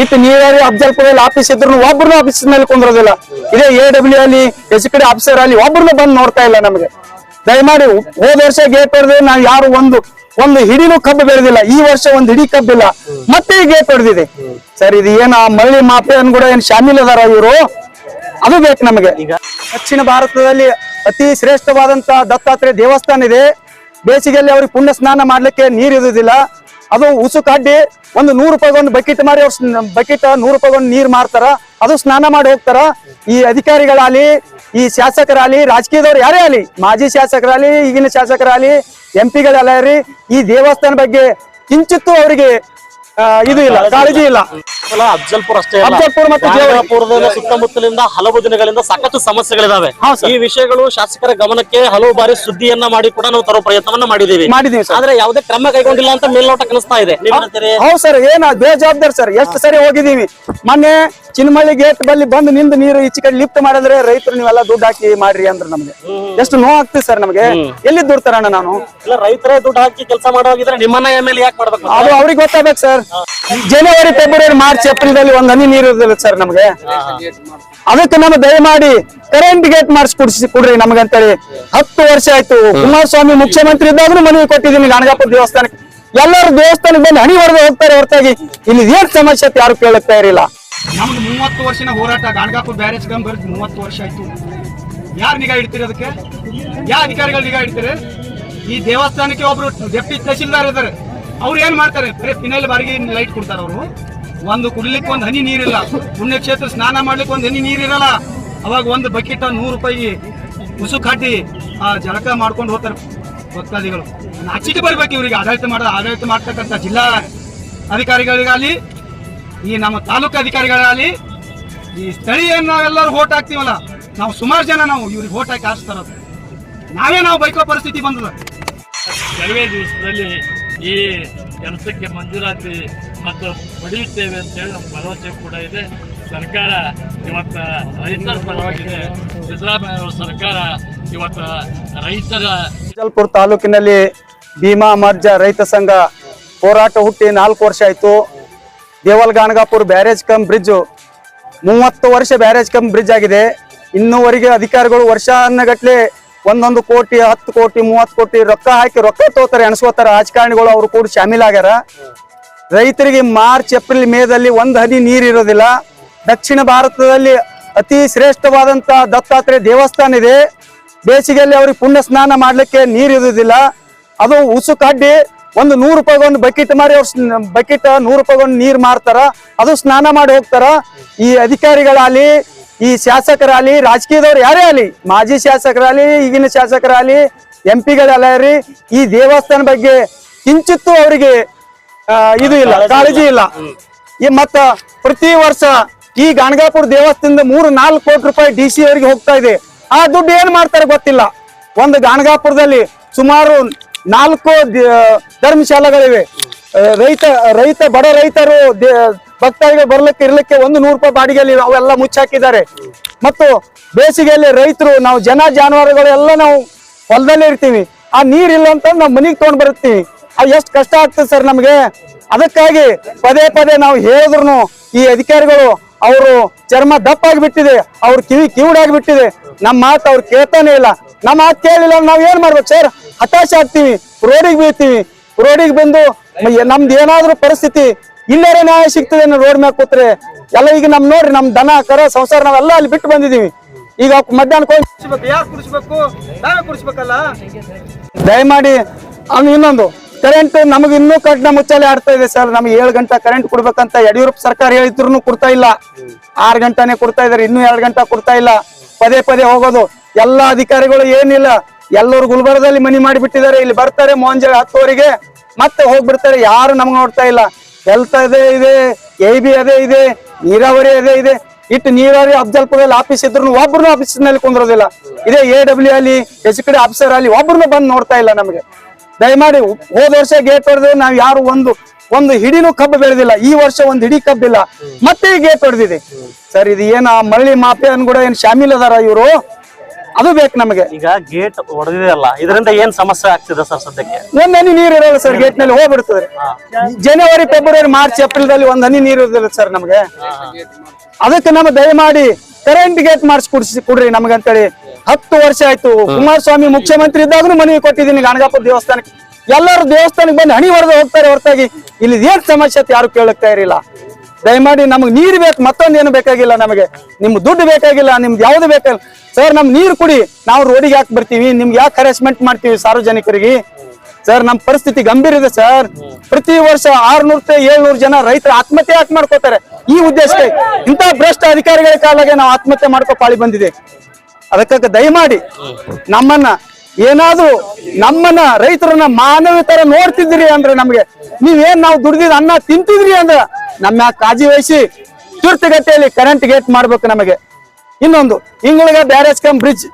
ಇಟ್ಟು ನೀರಾವರಿ ಅಫ್ಜಲ್ಪುರಲ್ಲಿ ಆಫೀಸ್ ಇದ್ರು ಒಬ್ಬರು ಆಫೀಸ್ ಮೇಲೆ ಕುಂದ್ರೋದಿಲ್ಲ. ಇದೇ ಎ ಡಬ್ಲ್ಯೂ ಅಲ್ಲಿ ಕಡೆ ಆಫೀಸರ್ ಅಲ್ಲಿ ಒಬ್ಬರು ಬಂದು ನೋಡ್ತಾ ಇಲ್ಲ ನಮಗೆ. ದಯಮಾಡಿ ಹೋದ ವರ್ಷ ಗೇಟ್ ಹೊಡೆದು ನಾವು ಯಾರು ಒಂದು ಒಂದು ಹಿಡಿನೂ ಕಬ್ಬು ಬೆಳೆದಿಲ್ಲ. ಈ ವರ್ಷ ಒಂದು ಹಿಡಿ ಕಬ್ಬಿಲ್ಲ ಮತ್ತೆ ಈ ಗೇಟ್ ಹೊಡೆದಿದೆ. ಸರ್ ಇದು ಏನ ಮಳ್ಳಿ ಅನ್ ಕೂಡ ಏನ್ ಶಾಮಿಲ್ ಅದಾರ ಇವರು? ಅದು ಬೇಕು ನಮಗೆ. ಈಗ ದಕ್ಷಿಣ ಭಾರತದಲ್ಲಿ ಅತಿ ಶ್ರೇಷ್ಠವಾದಂತ ದತ್ತಾತ್ರೇಯ ದೇವಸ್ಥಾನ ಇದೆ. ಬೇಸಿಗೆಯಲ್ಲಿ ಅವ್ರಿಗೆ ಪುಣ್ಯ ಸ್ನಾನ ಮಾಡ್ಲಿಕ್ಕೆ ನೀರು ಇರುವುದಿಲ್ಲ ಅದು ಉಸು ಕಡ್ಡಿ ಒಂದು ನೂರು ರೂಪಾಯಿ ಒಂದು ಬಕೆಟ್ ಮಾರಿ ಅವ್ರು ಬಕೆಟ್ ನೂರು ರೂಪಾಯಿ ಒಂದು ನೀರು ಮಾರ್ತಾರ. ಅದು ಸ್ನಾನ ಮಾಡಿ ಹೋಗ್ತಾರ. ಈ ಅಧಿಕಾರಿಗಳಾಗಲಿ, ಈ ಶಾಸಕರಾಗಲಿ, ರಾಜಕೀಯದವ್ರು ಯಾರೇ ಆಗಲಿ, ಮಾಜಿ ಶಾಸಕರಾಗಲಿ, ಈಗಿನ ಶಾಸಕರಾಗಲಿ, ಎಂ ಪಿಗಳೆಲ್ಲ ಈ ದೇವಸ್ಥಾನ ಬಗ್ಗೆ ಕಿಂಚಿತ್ತೂ ಅವರಿಗೆ ಇದು ಇಲ್ಲ, ಕಾಳಜಿ ಇಲ್ಲ. ಕೇವಲ ಅಫಜಲ್ಪುರ ಅಷ್ಟೇ ಅಫ್ಜಲ್ಪುರ್ ಮತ್ತು ಸುತ್ತಮುತ್ತಲಿಂದ ಹಲವು ದಿನಗಳಿಂದ ಸಾಕಷ್ಟು ಸಮಸ್ಯೆಗಳಿದಾವೆ. ಈ ವಿಷಯಗಳು ಶಾಸಕರ ಗಮನಕ್ಕೆ ಹಲವು ಬಾರಿ ಸುದ್ದಿಯನ್ನ ಮಾಡಿ ಕೂಡ ನಾವು ತರೋ ಪ್ರಯತ್ನವನ್ನ ಮಾಡಿದೀವಿ ಮಾಡಿದೀವಿ ಆದ್ರೆ ಯಾವುದೇ ಕ್ರಮ ಕೈಗೊಂಡಿಲ್ಲ ಅಂತ ಮೇಲ್ನೋಟ ಕನಸ್ತಾ ಇದೆ. ಹೌದು ಸರ್. ಏನ ಬೇಜವಾಬ್ದಾರಿ ಸರ್. ಎಷ್ಟು ಸರಿ ಹೋಗಿದೀವಿ ಮೊನ್ನೆ ಚಿನ್ಮಳ್ಳಿ ಗೇಟ್ ಬಲ್ಲಿ ಬಂದು ನಿಂದು ನೀರು ಈಚೆ ಕಡೆ ಲಿಫ್ಟ್ ಮಾಡಿದ್ರೆ ರೈತರು ನೀವೆಲ್ಲ ದುಡ್ಡು ಹಾಕಿ ಮಾಡ್ರಿ ಅಂದ್ರೆ ನಮ್ಗೆ. ಎಷ್ಟು ನೋವು ಆಗ್ತದೆ ಸರ್ ನಮಗೆ. ಎಲ್ಲಿ ದುಡ್ತಾರಣ್ಣ ನಾನು? ಇಲ್ಲ ರೈತರೇ ದುಡ್ಡು ಹಾಕಿ ಕೆಲಸ ಮಾಡೋಗಿದ್ರೆ ನಿಮ್ಮನ್ನ ಎಂ ಎಲ್ ಯಾಕೆ ಮಾಡ್ಬೇಕು? ಅದು ಅವ್ರಿಗೆ ಗೊತ್ತಾಗ್ಬೇಕು ಸರ್. ಜನವರಿ ಫೆಬ್ರವರಿ ಮಾರ್ಚ್ ಏಪ್ರಿಲ್ ದಲ್ಲಿ ಒಂದ್ ಹನಿ ನೀರ್ ಇರೋದಿಲ್ಲ ಸರ್ ನಮ್ಗೆ. ಅದಕ್ಕೆ ನಮ್ಮ ದಯಮಾಡಿ ಕರೆಂಟ್ ಗೇಟ್ ಮಾಡಿಸಿ ಕುಡಿಸಿ ಕೊಡ್ರಿ ನಮಗೆ ಅಂತೇಳಿ. ಹತ್ತು ವರ್ಷ ಆಯ್ತು. ಕುಮಾರಸ್ವಾಮಿ ಮುಖ್ಯಮಂತ್ರಿ ಇದ್ದಾಗ್ಲೂ ಮನವಿ ಕೊಟ್ಟಿದ್ದೀನಿ ಗಣಗಪ್ಪ ದೇವಸ್ಥಾನಕ್ಕೆ. ಎಲ್ಲರೂ ದೇವಸ್ಥಾನಕ್ಕೆ ಬಂದು ಹಣಿ ಹೊಡೆದು ಹೋಗ್ತಾರೆ ಹೊರತಾಗಿ. ಇಲ್ಲಿ ಏನ್ ಸಮಸ್ಯೆ ಅಂತ ಯಾರು ಕೇಳುತ್ತಾ ಇರಲಿಲ್ಲ. ನಮ್ದು ಮೂವತ್ತು ವರ್ಷನ ಹೋರಾಟ ಗಾಣಗಾಪುರ ಬ್ಯಾರೇಜ್ ಗಮ್ ಬರೆದು ಮೂವತ್ತು ವರ್ಷ ಆಯ್ತು. ಯಾರು ನಿಗಾ ಇಡ್ತೀರಿ ಅದಕ್ಕೆ? ಯಾವ ಅಧಿಕಾರಿಗಳು ನಿಗಾ ಇಡ್ತೀರಿ? ಈ ದೇವಸ್ಥಾನಕ್ಕೆ ಒಬ್ರು ಡೆಪ್ಟಿ ತಹಶೀಲ್ದಾರ್ ಇದ್ದಾರೆ. ಅವ್ರು ಏನ್ ಮಾಡ್ತಾರೆ? ಬರೀ ಫಿನೈಲ್ ಬಾರಿಗೆ ಲೈಟ್ ಕೊಡ್ತಾರೆ ಅವರು. ಒಂದು ಕುಡಿಲಿಕ್ಕೆ ಒಂದು ಹನಿ ನೀರಿಲ್ಲ. ಪುಣ್ಯಕ್ಷೇತ್ರ ಸ್ನಾನ ಮಾಡ್ಲಿಕ್ಕೆ ಒಂದು ಹನಿ ನೀರಿರಲ್ಲ. ಅವಾಗ ಒಂದು ಬಕೆಟ್ ನೂರು ರೂಪಾಯಿ ಉಸು ಕಾಟಿ ಆ ಜಳಕ ಮಾಡ್ಕೊಂಡು ಹೋಗ್ತಾರೆ ಭಕ್ತಾದಿಗಳು. ನಾಚಿಕೆ ಬರ್ಬೇಕು ಇವರಿಗೆ. ಆಡಳಿತ ಮಾಡ, ಆಡಳಿತ ಮಾಡ್ತಕ್ಕಂಥ ಜಿಲ್ಲಾ ಅಧಿಕಾರಿಗಳಿಗಾಗಲಿ, ಈ ನಮ್ಮ ತಾಲೂಕು ಅಧಿಕಾರಿಗಳಾಗಲಿ, ಈ ಸ್ಥಳೀಯ ನಾವೆಲ್ಲರೂ ಓಟ್ ಹಾಕ್ತೀವಲ್ಲ, ನಾವು ಸುಮಾರು ಜನ ನಾವು ಇವ್ರಿಗೆ ಓಟ್ ಹಾಕಿ ಆರಿಸ್ತಾರ ನಾವೇ ನಾವು ಬೈಕೋ ಪರಿಸ್ಥಿತಿ ಬಂದದ. ಕೆಲವೇ ದಿವಸದಲ್ಲಿ ಈ ಕೆಲಸಕ್ಕೆ ಮಂಜೂರಾತಿ ಮತ್ತು ಪಡೆಯುತ್ತೇವೆ ಅಂತೇಳಿ ನಮ್ಮ ಭರವಸೆ ಕೂಡ ಇದೆ. ಸರ್ಕಾರ ಇವತ್ತು ರೈತರ ಪರವಾಗಿದೆ. ಸಿದ್ದರಾಮಯ್ಯ ಸರ್ಕಾರ ಇವತ್ತು ರೈತರ ಜಲ್ಪುರ ತಾಲೂಕಿನಲ್ಲಿ ಭೀಮಾ ಮರ್ಜ ರೈತ ಸಂಘ ಹೋರಾಟ ಹುಟ್ಟಿ ನಾಲ್ಕು ವರ್ಷ ಆಯ್ತು. Deval Ganagapur barrage cum bridge ಮೂವತ್ತು ವರ್ಷ ಬ್ಯಾರೇಜ್ ಕಮ್ ಬ್ರಿಡ್ಜ್ ಆಗಿದೆ. ಇನ್ನೂವರೆಗೆ ಅಧಿಕಾರಿಗಳು ವರ್ಷಾನುಗಟ್ಲೆ ಒಂದೊಂದು ಕೋಟಿ, ಹತ್ತು ಕೋಟಿ, ಮೂವತ್ತು ಕೋಟಿ ರೊಕ್ಕ ಹಾಕಿ ರೊಕ್ಕ ತೋತಾರೆ ಅನ್ಸ್ಕೋತಾರೆ ರಾಜಕಾರಣಿಗಳು ಅವರು ಕೂಡ ಶಾಮೀಲಾಗ್ಯಾರ ರೈತರಿಗೆ ಮಾರ್ಚ್, ಏಪ್ರಿಲ್, ಮೇದಲ್ಲಿ ಒಂದು ಹನಿ ನೀರಿರೋದಿಲ್ಲ ದಕ್ಷಿಣ ಭಾರತದಲ್ಲಿ ಅತಿ ಶ್ರೇಷ್ಠವಾದಂತ ದತ್ತಾತ್ರೇಯ ದೇವಸ್ಥಾನ ಇದೆ. ಬೇಸಿಗೆಯಲ್ಲಿ ಅವ್ರಿಗೆ ಪುಣ್ಯ ಸ್ನಾನ ಮಾಡ್ಲಿಕ್ಕೆ ನೀರು ಇರೋದಿಲ್ಲ. ಅದು ಉಸು ಕಡ್ಡಿ ಒಂದು ನೂರು ರೂಪಾಯಿ ಒಂದು ಬಕೆಟ್ ಮಾರಿ ಅವ್ರು ಬಕೆಟ್ ನೂರು ರೂಪಾಯಿ ಒಂದು ನೀರು ಮಾರ್ತಾರ. ಅದು ಸ್ನಾನ ಮಾಡಿ ಹೋಗ್ತಾರ. ಈ ಅಧಿಕಾರಿಗಳಾಗಲಿ, ಈ ಶಾಸಕರಾಗಲಿ, ರಾಜಕೀಯದವ್ರು ಯಾರೇ ಆಗಲಿ, ಮಾಜಿ ಶಾಸಕರಾಗಲಿ, ಈಗಿನ ಶಾಸಕರಾಗಲಿ, ಎಂ ರೀ ಈ ದೇವಸ್ಥಾನ ಬಗ್ಗೆ ಕಿಂಚಿತ್ತು ಅವರಿಗೆ ಇದು ಇಲ್ಲ ಕಾಳಜಿ ಇಲ್ಲ. ಈ ಮತ್ತ ಪ್ರತಿ ವರ್ಷ ಈ ಗಾಣಗಾಪುರ ದೇವಸ್ಥಾನದ ಮೂರು ನಾಲ್ಕು ಕೋಟಿ ರೂಪಾಯಿ ಡಿ ಸಿ ಅವರಿಗೆ ಹೋಗ್ತಾ ಇದೆ. ಆ ದುಡ್ಡು ಏನ್ ಮಾಡ್ತಾರೆ ಗೊತ್ತಿಲ್ಲ. ಒಂದು ಗಾಣಗಾಪುರದಲ್ಲಿ ಸುಮಾರು ನಾಲ್ಕು ಧರ್ಮಶಾಲೆಗಳಿವೆ. ರೈತ ರೈತ ಬಡ ರೈತರು ಭಕ್ತಾದಿಗಳು ಬರ್ಲಿಕ್ಕೆ ಇರ್ಲಿಕ್ಕೆ ಒಂದು ನೂರು ರೂಪಾಯಿ ಬಾಡಿಗೆಯಲ್ಲಿ ಅವೆಲ್ಲ ಮುಚ್ಚಾಕಿದ್ದಾರೆ. ಮತ್ತು ಬೇಸಿಗೆಯಲ್ಲಿ ರೈತರು ನಾವು ಜನ ಜಾನುವಾರುಗಳು ಎಲ್ಲ ನಾವು ಹೊಲದಲ್ಲಿ ಇರ್ತೀವಿ. ಆ ನೀರಿಲ್ಲ ಅಂತ ನಾವು ಮನೆಗೆ ತಗೊಂಡ್ ಬರ್ತೀವಿ ಎಷ್ಟು ಕಷ್ಟ ಆಗ್ತದೆ ಸರ್ ನಮಗೆ. ಅದಕ್ಕಾಗಿ ಪದೇ ಪದೇ ನಾವು ಹೇಳಿದ್ರು ಈ ಅಧಿಕಾರಿಗಳು ಅವರು ಚರ್ಮ ದಪ್ಪ ಆಗಿಬಿಟ್ಟಿದೆ ಅವ್ರ ಕಿವಿ ಕಿವುಡಾಗಿ ಬಿಟ್ಟಿದೆ ನಮ್ಮ ಮಾತು ಅವ್ರು ಕೇಳ್ತಾನೆ ಇಲ್ಲ. ನಮ್ಮ ಮಾತು ಕೇಳಿಲ್ಲ ನಾವ್ ಏನ್ ಮಾಡ್ಬೇಕು ಸರ್ ಹತಾಶೆ ಆಗ್ತೀವಿ ರೋಡಿಗೆ ಬೀಳ್ತೀವಿ. ರೋಡಿಗೆ ಬಂದು ನಮ್ದು ಏನಾದ್ರೂ ಪರಿಸ್ಥಿತಿ ಇಲ್ಲರೇ ನ್ಯಾಯ ಸಿಗ್ತದೆ ರೋಡ್ ಮ್ಯಾಗ ಕೂತ್ರೆ ಎಲ್ಲ ಈಗ ನಮ್ ನೋಡ್ರಿ ನಮ್ ದನ ಕರ ಸಂಸಾರ ನಾವೆಲ್ಲ ಅಲ್ಲಿ ಬಿಟ್ಟು ಬಂದಿದೀವಿ. ಈಗ ಮಧ್ಯಾಹ್ನ ಕುಡಿಸ್ಬೇಕು ಯಾಕೆ ಕುಡಿಸ್ಬೇಕು? ನಾವೇ ಕುಡಿಸ್ಬೇಕಲ್ಲ? ದಯಮಾಡಿ ಅವ್ನು ಇನ್ನೊಂದು. ಕರೆಂಟ್ ನಮಗೆ ಇನ್ನೂ ಕಟ್ನ ಮುಚ್ಚಾಲೆ ಆಡ್ತಾ ಇದೆ ಸರ್ ನಮ್ಗೆ ಏಳು ಗಂಟೆ ಕರೆಂಟ್ ಕೊಡ್ಬೇಕಂತ ಯಡಿಯೂರಪ್ಪ ಸರ್ಕಾರ ಹೇಳಿದ್ರು ಕೊಡ್ತಾ ಇಲ್ಲ. ಆರು ಗಂಟೆನೆ ಕೊಡ್ತಾ ಇದಾರೆ, ಇನ್ನೂ ಎರಡು ಗಂಟೆ ಕೊಡ್ತಾ ಇಲ್ಲ. ಪದೇ ಪದೇ ಹೋಗೋದು. ಎಲ್ಲಾ ಅಧಿಕಾರಿಗಳು ಏನಿಲ್ಲ, ಎಲ್ಲರೂ ಗುಲ್ಬರ್ಗದಲ್ಲಿ ಮನಿ ಮಾಡಿಬಿಟ್ಟಿದ್ದಾರೆ. ಇಲ್ಲಿ ಬರ್ತಾರೆ ಮುಂಜಾನೆ ಹತ್ತುವರೆಗೆ ಮತ್ತೆ ಹೋಗ್ಬಿಡ್ತಾರೆ. ಯಾರು ನಮ್ಗೆ ನೋಡ್ತಾ ಇಲ್ಲ. ಹೆಲ್ತ್ ಅದೇ ಇದೆ ಎ ಬಿ ಅದೇ ಇದೆ, ನೀರಾವರಿ ಅದೇ ಇದೆ. ಇಟ್ಟು ನೀರಾವರಿ ಅಫ್ಜಲ್ಪುರದಲ್ಲಿ ಆಫೀಸ್ ಇದ್ರು ಒಬ್ರು ಆಫೀಸ್ನಲ್ಲಿ ಕುಂದಿರೋದಿಲ್ಲ. ಇದೇ ಎ ಡಬ್ಲ್ಯೂ ಅಲ್ಲಿ, ಎಚ್ ಕಡೆ ಆಫೀಸರ್ ಅಲ್ಲಿ ಒಬ್ರು ಬಂದು ನೋಡ್ತಾ ಇಲ್ಲ ನಮಗೆ. ದಯಮಾಡಿ ಹೋದ ವರ್ಷ ಗೇಟ್ ಹೊಡೆದ್ರೆ ನಾವು ಯಾರು ಒಂದು ಒಂದು ಹಿಡಿನೂ ಕಬ್ಬು ಬೆಳೆದಿಲ್ಲ. ಈ ವರ್ಷ ಒಂದು ಹಿಡಿ ಕಬ್ಬಿಲ್ಲ. ಮತ್ತೆ ಈ ಗೇಟ್ ಹೊಡೆದಿದೆ. ಸರ್ ಇದು ಏನ ಮಳ್ಳಿ ಮಾಫಿಯನ್ ಕೂಡ ಏನ್ ಶಾಮಿಲ್ ಅದಾರ ಇವರು? ಅದು ಬೇಕು ನಮಗೆ. ಈಗ ಗೇಟ್ ಹೊಡೆದಿದೆ ಅಲ್ಲ ಇದರಿಂದ ಏನ್ ಸಮಸ್ಯೆ ಆಗ್ತಿದೆ ಸರ್ ಸದ್ಯಕ್ಕೆ? ಒಂದ್ ಹನಿ ನೀರ್ ಇರೋಲ್ಲ ಸರ್ ಗೇಟ್ನಲ್ಲಿ ಹೋಗ್ಬಿಡ್ತದೆ. ಜನವರಿ ಫೆಬ್ರವರಿ ಮಾರ್ಚ್ ಏಪ್ರಿಲ್ ದಲ್ಲಿ ಒಂದ್ ಹನಿ ನೀರು ಇರೋದಿಲ್ಲ ಸರ್ ನಮಗೆ. ಅದಕ್ಕೆ ನಮ್ಗೆ ದಯಮಾಡಿ ಕರೆಂಟ್ ಗೇಟ್ ಮಾಡಿಸಿ ಕುಡಿಸಿ ಕೊಡ್ರಿ ನಮ್ಗೆ ಅಂತೇಳಿ ಹತ್ತು ವರ್ಷ ಆಯ್ತು. ಕುಮಾರಸ್ವಾಮಿ ಮುಖ್ಯಮಂತ್ರಿ ಇದ್ದಾಗನು ಮನವಿ ಕೊಟ್ಟಿದ್ದೀನಿ ಗಾಣಗಾಪುರ ದೇವಸ್ಥಾನಕ್ಕೆ. ಎಲ್ಲರೂ ದೇವಸ್ಥಾನಕ್ಕೆ ಬಂದು ಹಣಿ ಹೊಡೆದು ಹೋಗ್ತಾರೆ ಹೊರತಾಗಿ. ಇಲ್ಲಿ ಏನ್ ಸಮಸ್ಯೆ ಅಂತ ಯಾರು ಕೇಳುತ್ತಾ ಇರಲಿಲ್ಲ. ದಯಮಾಡಿ ನಮ್ಗೆ ನೀರು ಬೇಕು ಮತ್ತೊಂದೇನು ಬೇಕಾಗಿಲ್ಲ ನಮಗೆ. ನಿಮ್ ದುಡ್ಡು ಬೇಕಾಗಿಲ್ಲ ನಿಮ್ದು ಯಾವ್ದು ಬೇಕಾಗಿಲ್ಲ. ಸರ್ ನಮ್ ನೀರು ಕುಡಿ ನಾವು ರೋಡಿಗೆ ಯಾಕೆ ಬರ್ತೀವಿ? ನಿಮ್ಗೆ ಯಾಕೆ ಹರಾಸ್ಮೆಂಟ್ ಮಾಡ್ತೀವಿ ಸಾರ್ವಜನಿಕರಿಗೆ? ಸರ್ ನಮ್ ಪರಿಸ್ಥಿತಿ ಗಂಭೀರ ಇದೆ ಸರ್. ಪ್ರತಿ ವರ್ಷ ಆರ್ನೂರ ಏಳ್ನೂರು ಜನ ರೈತರು ಆತ್ಮಹತ್ಯೆ ಯಾಕೆ ಮಾಡ್ಕೋತಾರೆ? ಈ ಉದ್ದೇಶಕ್ಕೆ ಇಂಥ ಭ್ರಷ್ಟ ಅಧಿಕಾರಿಗಳ ಕಾಲಾಗೆ ನಾವು ಆತ್ಮಹತ್ಯೆ ಮಾಡ್ಕೋ ಪಾಳಿ ಬಂದಿದೆ. ಅದಕ್ಕಾಗ ದಯಮಾಡಿ ನಮ್ಮನ್ನ ಏನಾದ್ರೂ ನಮ್ಮನ್ನ ರೈತರನ್ನ ಮಾನವೀಯ ತರ ನೋಡ್ತಿದ್ರಿ ಅಂದ್ರೆ ನಮ್ಗೆ ನೀವೇನ್ ನಾವು ದುಡ್ದಿದ್ ಅನ್ನ ತಿಂತಿದ್ರಿ ಅಂದ್ರೆ ನಮ್ಮ ಕಾಜಿ ವಹಿಸಿ ತುರ್ತುಗಟ್ಟೆಯಲ್ಲಿ ಕರೆಂಟ್ ಗೇಟ್ ಮಾಡ್ಬೇಕು ನಮಗೆ. ಇನ್ನೊಂದು, ಇಂಗಳಿಗೆ ಬ್ಯಾರೇಜ್ ಕಮ್ ಬ್ರಿಡ್ಜ್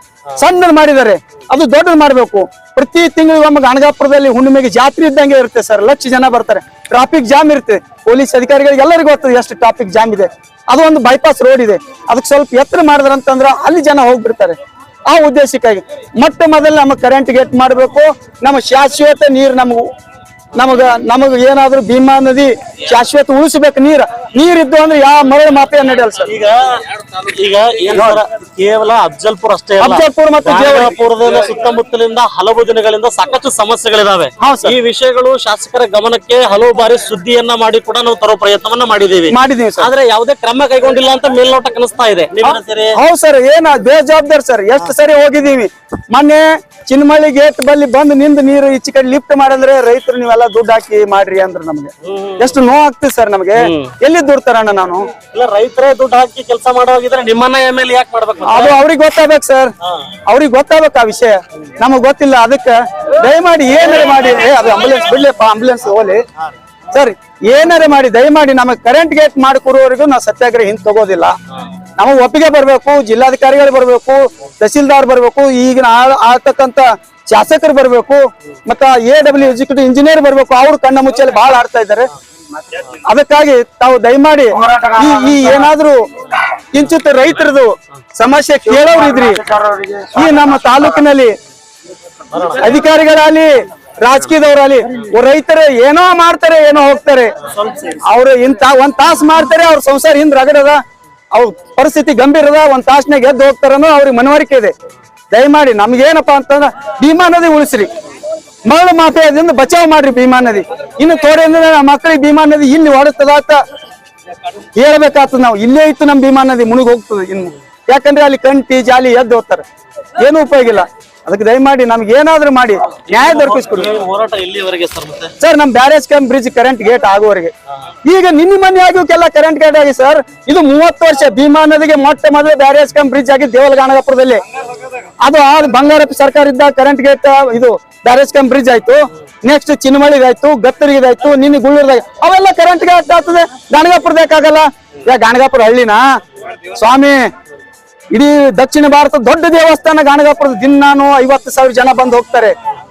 ಸಣ್ಣ ಮಾಡಿದ್ದಾರೆ. ಅದು ದೊಡ್ಡದು ಮಾಡ್ಬೇಕು. ಪ್ರತಿ ತಿಂಗಳು ನಮ್ಗೆ ಅಣಗಾಪುರದಲ್ಲಿ ಹುಣ್ಣಿಮೆಗೆ ಜಾತ್ರೆ ಇದ್ದಂಗೆ ಇರುತ್ತೆ ಸರ್. ಲಕ್ಷ ಜನ ಬರ್ತಾರೆ. ಟ್ರಾಫಿಕ್ ಜಾಮ್ ಇರುತ್ತೆ. ಪೊಲೀಸ್ ಅಧಿಕಾರಿಗಳಿಗೆ ಎಲ್ಲರಿಗೂ ಗೊತ್ತದೆ ಎಷ್ಟು ಟ್ರಾಫಿಕ್ ಜಾಮ್ ಇದೆ. ಅದು ಒಂದು ಬೈಪಾಸ್ ರೋಡ್ ಇದೆ. ಅದಕ್ಕೆ ಸ್ವಲ್ಪ ಎತ್ತರ ಮಾಡಿದ್ರಂತಂದ್ರೆ ಅಲ್ಲಿ ಜನ ಹೋಗ್ಬಿಡ್ತಾರೆ. ಆ ಉದ್ದೇಶಕ್ಕಾಗಿ. ಮೊಟ್ಟ ಮೊದಲು ನಮಗೆ ಕರೆಂಟ್ ಗೇಟ್ ಮಾಡಬೇಕು. ನಮ್ಮ ಶಾಶ್ವತ ನೀರು ನಮಗೂ, ನಮಗ ನಮಗ ಏನಾದರೂ ಭೀಮಾ ನದಿ ಶಾಶ್ವತ ಉಳಿಸ್ಬೇಕು ನೀರು. ನೀರಿದ್ದು ಅಂದ್ರೆ ಯಾವ ಮರಳು ಮಾತೆ ನಡೆಯಲ್ಲ ಸರ್? ಈಗ ಈಗ ಕೇವಲ ಅಫ್ಜಲ್ಪುರ್ ಅಷ್ಟೇ ಅಫ್ಜಲ್ಪುರ್ ಮತ್ತು ಜಯಪುರದ ಸುತ್ತಮುತ್ತಲಿಂದ ಹಲವು ದಿನಗಳಿಂದ ಸಾಕಷ್ಟು ಸಮಸ್ಯೆಗಳಿದಾವೆ. ಈ ವಿಷಯಗಳು ಶಾಸಕರ ಗಮನಕ್ಕೆ ಹಲವು ಬಾರಿ ಸುದ್ದಿಯನ್ನ ಮಾಡಿ ಕೂಡ ನಾವು ತರೋ ಪ್ರಯತ್ನವನ್ನ ಮಾಡಿದೀವಿ ಮಾಡಿದೀವಿ ಆದ್ರೆ ಯಾವುದೇ ಕ್ರಮ ಕೈಗೊಂಡಿಲ್ಲ ಅಂತ ಮೇಲ್ನೋಟ ಕನಿಸ್ತಾ ಇದೆ? ಹೌದು ಸರ್ ಏನ ಬೇಜವಾಬ್ದಾರಿ ಸರ್? ಎಷ್ಟು ಸರಿ ಹೋಗಿದೀವಿ ಮೊನ್ನೆ ಚಿನ್ಮಳ್ಳಿ ಗೇಟ್ ಬಲ್ಲಿ ಬಂದು ನಿಂದ ನೀರು ಈಚೆ ಕಡೆ ಲಿಫ್ಟ್ ಮಾಡಂದ್ರೆ ರೈತರು ನೀವೆಲ್ಲ ದುಡ್ಡು ಹಾಕಿ ಮಾಡ್ರಿ ಅಂದ್ರೆ ನಮ್ಗೆ. ಎಷ್ಟು ನೋವು ಆಗ್ತದೆ ಸರ್ ನಮಗೆ. ಎಲ್ಲಿ ದುಡ್ಡು ತರೋಣ ನಾನು? ಇಲ್ಲ ರೈತರೇ ದುಡ್ಡು ಹಾಕಿ ಕೆಲಸ ಮಾಡೋ ನಿಮ್ಮನ್ನ ಎಂ ಎಲ್ ಯಾಕೆ ಮಾಡ್ಬೇಕು? ಅದು ಅವ್ರಿಗೆ ಗೊತ್ತಾಗ್ಬೇಕು ಸರ್. ಅವ್ರಿಗೆ ಗೊತ್ತಾಗ್ಬೇಕು ಆ ವಿಷಯ. ನಮಗ್ ಗೊತ್ತಿಲ್ಲ ಅದಕ್ಕೆ ದಯಮಾಡಿ ಏನಾರ ಮಾಡಿ. ಏ, ಅದು ಆಂಬುಲೆನ್ಸ್ ಬಿಡ್ಲಿಪ್ಪ ಆಂಬುಲೆನ್ಸ್ ಹೋಗಲಿ. ಸರ್ ಏನಾರ ಮಾಡಿ ದಯಮಾಡಿ ನಮಗೆ ಕರೆಂಟ್ ಗೇಟ್ ಮಾಡಿಕೊಡುವವರೆಗೂ ನಾವು ಸತ್ಯಾಗ್ರಹ ಹಿಂದ್ ತಗೋದಿಲ್ಲ. ನಮಗ್ ಒಪ್ಪಿಗೆ ಬರ್ಬೇಕು ಜಿಲ್ಲಾಧಿಕಾರಿಗಳು ಬರ್ಬೇಕು ತಹಸೀಲ್ದಾರ್ ಬರ್ಬೇಕು ಈಗಿನ ಆಡ್ತಕ್ಕಂತ ಶಾಸಕರು ಬರ್ಬೇಕು ಮತ್ತ ಎ ಡಬ್ಲ್ಯೂ ಎಕ್ಸಿಕ್ಯೂಟಿವ್ ಇಂಜಿನಿಯರ್ ಬರ್ಬೇಕು ಅವ್ರು ಕಣ್ಣ ಮುಚ್ಚಲ್ಲಿ ಬಹಳ ಆಡ್ತಾ ಇದ್ದಾರೆ. ಅದಕ್ಕಾಗಿ ತಾವು ದಯಮಾಡಿ ಈ ಈ ಏನಾದ್ರೂ ಕಿಂಚಿತ್ ರೈತರದು ಸಮಸ್ಯೆ ಕೇಳೋರು ಇದ್ರಿ. ಈ ನಮ್ಮ ತಾಲೂಕಿನಲ್ಲಿ ಅಧಿಕಾರಿಗಳಾಗಲಿ ರಾಜಕೀಯದವರಾಗಲಿ ರೈತರು ಏನೋ ಮಾಡ್ತಾರೆ ಏನೋ ಹೋಗ್ತಾರೆ. ಅವ್ರು ಇಂತ ಒಂದ್ ತಾಸ್ ಮಾಡ್ತಾರೆ ಅವ್ರ ಸಂಸಾರ ಹಿಂದ್ ರಗಡದ ಅವ್ರ ಪರಿಸ್ಥಿತಿ ಗಂಭೀರ ಅದ ಒಂದ್ ತಾಸ್ನಾಗ ಎದ್ದು ಹೋಗ್ತಾರನ್ನೋ ಅವ್ರಿಗೆ ಮನವರಿಕೆ ಇದೆ. ದಯಮಾಡಿ ನಮ್ಗೇನಪ್ಪಾ ಅಂತಂದ್ರ ಭೀಮಾ ನದಿ ಉಳಿಸ್ರಿ. ಮರಳು ಮಾಫಿಯಾದಿಂದ ಬಚಾವ್ ಮಾಡ್ರಿ ಭೀಮಾ ನದಿ. ಇನ್ನು ತೋಡೆ ಅಂದ್ರೆ ನಮ್ಮ ಮಕ್ಕಳಿಗೆ ಭೀಮಾ ನದಿ ಇಲ್ಲಿ ಹೊಡುತ್ತದ ಅಂತ ಹೇಳ್ಬೇಕಾಗ್ತದ ನಾವು. ಇಲ್ಲೇ ಇತ್ತು ನಮ್ ಭೀಮಾ ನದಿ ಮುಳುಗ್ ಹೋಗ್ತದೆ ಇನ್ನು. ಯಾಕಂದ್ರೆ ಅಲ್ಲಿ ಕಂಟಿ ಜಾಲಿ ಎದ್ದು ಹೋಗ್ತಾರೆ. ಏನು ಉಪಯೋಗ ಇಲ್ಲ. ಅದಕ್ಕೆ ದಯಮಾಡಿ ನಮ್ಗೆ ಏನಾದ್ರೂ ಮಾಡಿ ನ್ಯಾಯ ದೊರಕಿಸ್ಕೊಡಿ. ಸರ್ ನಮ್ barrage camp bridge current gate ಆಗುವವರೆಗೆ ಈಗ ನಿನ್ನ ಮನೆ ಆಗೋಕೆಲ್ಲ ಕರೆಂಟ್ ಗೇಟ್ ಆಗಿ ಸರ್. ಇದು ಮೂವತ್ತು ವರ್ಷ ಭೀಮಾ ನದಿಗೆ ಮೊಟ್ಟ ಮೊದಲು ಬ್ಯಾರೇಜ್ ಕ್ಯಾಂಪ್ ಬ್ರಿಡ್ಜ್ ಆಗಿ ದೇವಲಗಾಣಗಾಪುರದಲ್ಲಿ ಅದು ಆ ಬಂಗಾರಪ್ಪ ಸರ್ಕಾರ ಇದ್ದ ಕರೆಂಟ್ ಗೇಟ್ ಇದು ಬ್ಯಾರೇಜ್ ಬ್ರಿಡ್ಜ್ ಆಯ್ತು. ನೆಕ್ಸ್ಟ್ ಚಿನ್ನಮಳಿದಾಯ್ತು ಗತ್ತರಿಗಿದಾಯ್ತು ನಿನ್ನೆ ಗುಳ್ಳೂರ್ದಾಗ. ಅವೆಲ್ಲ ಕರೆಂಟ್ ಗೇಟ್ ಆಗ್ತದೆ. ಗಾಣಗಾಪುರದಾಗಲ್ಲ ಯಾ ಗಾಣಗಾಪುರ ಹಳ್ಳಿನ? ಸ್ವಾಮಿ, ಇಡೀ ದಕ್ಷಿಣ ಭಾರತ ದೊಡ್ಡ ದೇವಸ್ಥಾನ ಗಾಣಗಾಪುರದ ದಿನಾನು ಐವತ್ತು ಸಾವಿರ ಜನ ಬಂದು ಹೋಗ್ತಾರೆ.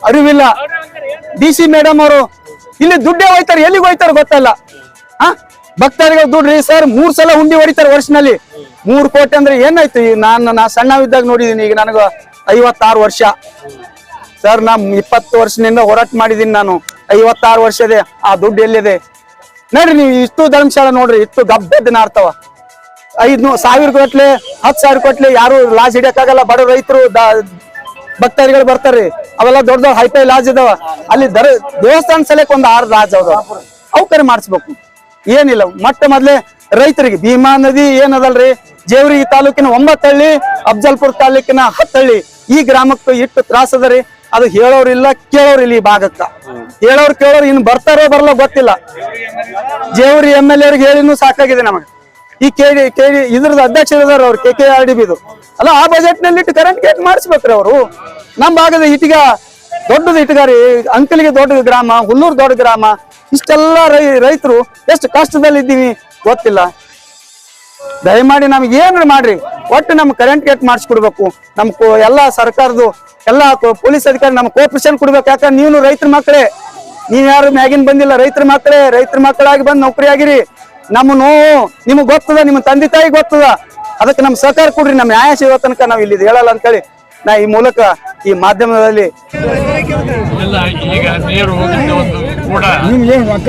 ಅರಿವಿಲ್ಲ. ಡಿ ಸಿ ಮೇಡಮ್ ಅವರು, ಇಲ್ಲಿ ದುಡ್ಡೇ ಹೋಯ್ತಾರೆ, ಎಲ್ಲಿಗೆ ಹೋಯ್ತಾರೆ ಗೊತ್ತಲ್ಲ. ಆ ಭಕ್ತರಿಗೆ ದುಡ್ಡ್ರಿ ಸರ್, ಮೂರ್ ಸಲ ಹುಂಡಿ ಹೊಡಿತಾರೆ ವರ್ಷನಲ್ಲಿ. ಮೂರ್ ಕೋಟಿ ಅಂದ್ರೆ ಏನಾಯ್ತು? ನಾನು, ನಾ ಸಣ್ಣವಿದ್ದಾಗ ನೋಡಿದೀನಿ, ಈಗ ನನಗ ಐವತ್ತಾರು ವರ್ಷ. ಸರ್ ನಾ ಇಪ್ಪತ್ತು ವರ್ಷದಿಂದ ಹೋರಾಟ ಮಾಡಿದೀನಿ ನಾನು. ಐವತ್ತಾರು ವರ್ಷದೆ, ಆ ದುಡ್ಡು ಎಲ್ಲಿದೆ? ನೋಡ್ರಿ ನೀವು ಇಷ್ಟು ಧರ್ಮಶಾಲ ನೋಡ್ರಿ, ಇಷ್ಟು ಗಬ್ಬೆದ್ದು ನಾರ್ತಾವ ಐದ್ನೂ ಸಾವಿರ ಕೊಟ್ಲೆ, ಹತ್ತು ಸಾವಿರ ಕೊಟ್ಲೆ ಯಾರು ಲಾಜ್ ಹಿಡಿಯಕ್ಕಾಗಲ್ಲ. ಬಡ ರೈತರು ಭಕ್ತಾದಿಗಳು ಬರ್ತಾರ್ರಿ ಅವೆಲ್ಲ ದೊಡ್ಡ ದೊಡ್ಡ ಹೈಫೈ ಲಾಜ್ ಇದಾವ. ಅಲ್ಲಿ ದರ, ದೇವಸ್ಥಾನ ಸಲಕ್ಕೆ ಒಂದು ಆರು ಲಾಜ್ ಅದಾವ. ಅವಕರಿ ಮಾಡಿಸ್ಬೇಕು. ಏನಿಲ್ಲ, ಮೊಟ್ಟ ಮೊದ್ಲೇ ರೈತರಿಗೆ, ಭೀಮಾ ನದಿ ಏನದಲ್ರಿ? ಜೇವರಿ ತಾಲೂಕಿನ ಒಂಬತ್ತಳ್ಳಿ, ಅಫ್ಜಲ್ಪುರ ತಾಲೂಕಿನ ಹತ್ತಳ್ಳಿ. ಈ ಗ್ರಾಮಕ್ಕೂ ಇಟ್ಟು ತ್ರಾಸದ ಅದರಿ ಅದು ಹೇಳೋರಿಲ್ಲ ಕೇಳೋರಿಲ್ಲ ಈ ಭಾಗಕ್ಕ. ಹೇಳೋರು, ಕೇಳೋರು ಇನ್ನು ಬರ್ತಾರೋ ಬರಲ್ಲ ಗೊತ್ತಿಲ್ಲ. ಜೇವರಿ ಎಂ ಎಲ್ ಎರಿಗೆ ಹೇಳಿನೂ ಸಾಕಾಗಿದೆ ನಮಗೆ. ಈ ಕೆಡಿ ಕೆಡಿ ಇದ್ರದ್ದು ಅಧ್ಯಕ್ಷ ಅವ್ರು, ಕೆ ಕೆ ಆರ್ ಡಿ ಬಿದು ಅಲ್ಲ, ಆ ಬಜೆಟ್ನಲ್ಲಿ ಇಟ್ಟು ಕರೆಂಟ್ ಗೇಟ್ ಮಾಡಿಸ್ಬೇಕ್ರಿ ಅವರು. ನಮ್ಮ ಭಾಗದ ಇಟಿಗ, ದೊಡ್ಡದು ಇಟ್ಗಾರಿ ಅಂಕಲಿಗೆ ದೊಡ್ಡ ಗ್ರಾಮ, ಹುಲ್ಲೂರು ದೊಡ್ಡ ಗ್ರಾಮ, ಇಷ್ಟೆಲ್ಲ ರೈ, ರೈತರು ಎಷ್ಟು ಕಷ್ಟದಲ್ಲಿ ಇದ್ದೀವಿ ಗೊತ್ತಿಲ್ಲ. ದಯಮಾಡಿ ನಮ್ಗೆ ಏನ್ರಿ ಮಾಡ್ರಿ? ಒಟ್ಟು ನಮ್ ಕರೆಂಟ್ ಗೇಟ್ ಮಾಡಿಸ್ಕೊಡ್ಬೇಕು. ನಮ್ ಎಲ್ಲಾ ಸರ್ಕಾರದ್ದು, ಎಲ್ಲಾ ಪೊಲೀಸ್ ಅಧಿಕಾರಿ ನಮ್ ಕೋಪರೇಷನ್ ಕೊಡ್ಬೇಕು. ಯಾಕಂದ್ರೆ ನೀವು ರೈತರ ಮಕ್ಕಳೇ. ನೀವ್ ಯಾರು ಮ್ಯಾಗಿನ್ ಬಂದಿಲ್ಲ, ರೈತರ ಮಕ್ಕಳೇ. ರೈತರ ಮಕ್ಕಳಾಗಿ ಬಂದ್ ನೌಕರಿ ಆಗಿರಿ ನಮ್ಮ ನೋವು ನಿಮ್ಗೆ ಗೊತ್ತದ, ನಿಮ್ಮ ತಂದೆ ತಾಯಿ ಗೊತ್ತದ. ಅದಕ್ಕೆ ನಮ್ ಸರ್ಕಾರ ಕೊಡ್ರಿ ನಮ್ ನ್ಯಾಯ ಸಿಗೋ ತನಕ ನಾವ್ ಇಲ್ಲಿ ಹೇಳಲ್ಲ ಅಂತೇಳಿ ನಾ ಈ ಮೂಲಕ ಈ ಮಾಧ್ಯಮದಲ್ಲಿ ಬಂದ ಈಗ ನೀರು ಹೋಗುತ್ತೆ ಒಂದು ಕೂಡ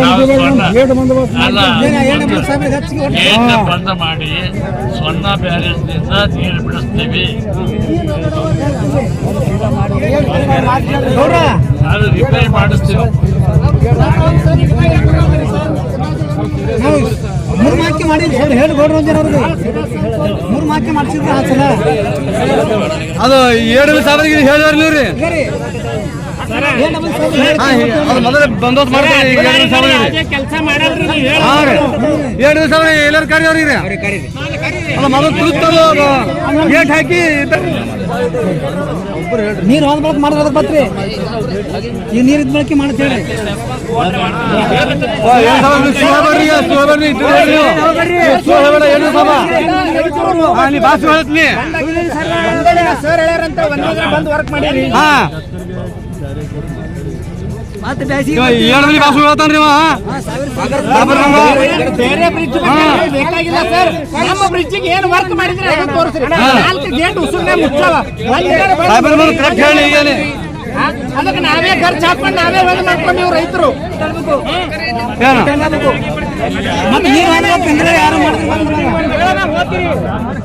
ನಾವು ಸ್ವರ್ಣ- ಅಲ್ಲ ಏನ್ ಮಾಡಿ ಸ್ವರ್ಣ ಬ್ಯಾರೇಜ್ನಿಂದ ನೀರು ಬಿಡಿಸ್ತೀವಿ. ಅದು ರಿಪೇರಿ ಮಾಡಿಸ್ತೀವಿ. ಮೂರು ಹೇಳಿ ಹೇಳಿ ಗೌಡ್ರ ಅವ್ರಿಗೆ. ಮೂರು ಮಾಕೆ ಮಾಡ್ಸಿದ್ರೆ ಆ ಸಲ ಅದು ಏಳು ಸಾವಿರ ಹೇಳಿದ್ರಿ ನೀವು ಮೊದಲ ಬಂದೋತ್ ಮಾಡ್ತೀರಿ ಈಗ ಎರಡು ಸಾವಿರ ಹಾ ರೀ ಎರಡು ಸಾವಿರ ಎಲ್ಲರೂ ಕರಿಯವ್ರಿ ಅಲ್ಲ ಮೊದಲು ಗೇಟ್ ಹಾಕಿ ನೀರು ಹೋದ ಬಳಕೆ ಮಾಡೋದ್ರ ಬತ್ರಿ ಈ ನೀರು ಇದ್ ಬಳಕೆ ಸಾವಿರ ನೀ ಬಾಸ್ ಹೇಳ್ತೀನಿ ಸರ್ ಹೇಳ್ಯಾರಂತ ಬಂದು ವರ್ಕ್ ಮಾಡಿರಿ ಹಾ ಏಳು ಬಾಸು ಹೇಳ್ತಾನ್ರಿ. ಬೇರೆ ಬ್ರಿಡ್ಜ್ ಬೇಕಾಗಿಲ್ಲ ಸರ್ ನಮ್ಮ ಬ್ರಿಡ್ಜಿಗೆ ಏನು ವರ್ಕ್ ಮಾಡಿದ್ರೆ ಅದನ್ನ ತೋರಿಸ್ರಿ. ನಾಲ್ಕು ಗೇಟ್ ಉಸುರ್ನೆ ಮುಚ್ಚವ ಕರೆಕ್ಟ್ ಹೇಳಿ ಅದಕ್ಕೆ ನಾವೇ ಖರ್ಚು ಹಾಕೊಂಡು ನಾವೇ ಬಂದು ಮಾಡ್ಕೊಂಡು ನೀವು ರೈತರು. ಏನು? ಮತ್ತೆ ನೀರು ಯಾರು ಮಾಡಿದ್ರೆ